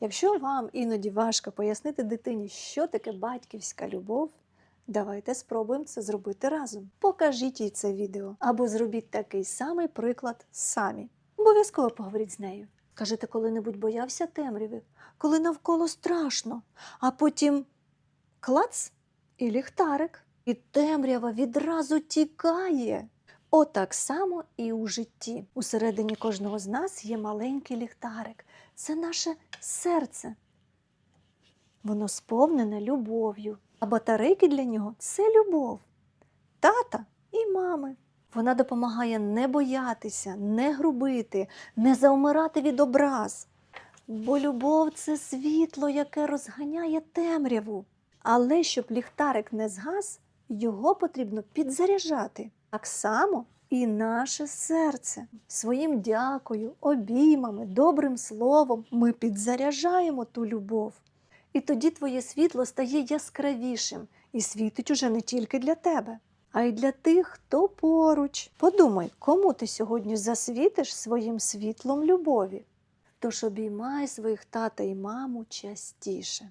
Якщо вам іноді важко пояснити дитині, що таке батьківська любов, давайте спробуємо це зробити разом. Покажіть їй це відео або зробіть такий самий приклад самі. Обов'язково поговоріть з нею. Каже, ти коли-небудь боявся темряви, коли навколо страшно, а потім клац і ліхтарик, і темрява відразу тікає. Отак само і у житті. Усередині кожного з нас є маленький ліхтарик. Це наше серце. Воно сповнене любов'ю, а батарейки для нього це любов. Тата і мами. Вона допомагає не боятися, не грубити, не заумирати від образ. Бо любов це світло, яке розганяє темряву. Але щоб ліхтарик не згас, його потрібно підзаряджати. Так само і наше серце. Своїм дякою, обіймами, добрим словом ми підзаряджаємо ту любов. І тоді твоє світло стає яскравішим і світить уже не тільки для тебе, а й для тих, хто поруч. Подумай, кому ти сьогодні засвітиш своїм світлом любові. Тож обіймай своїх тата і маму частіше.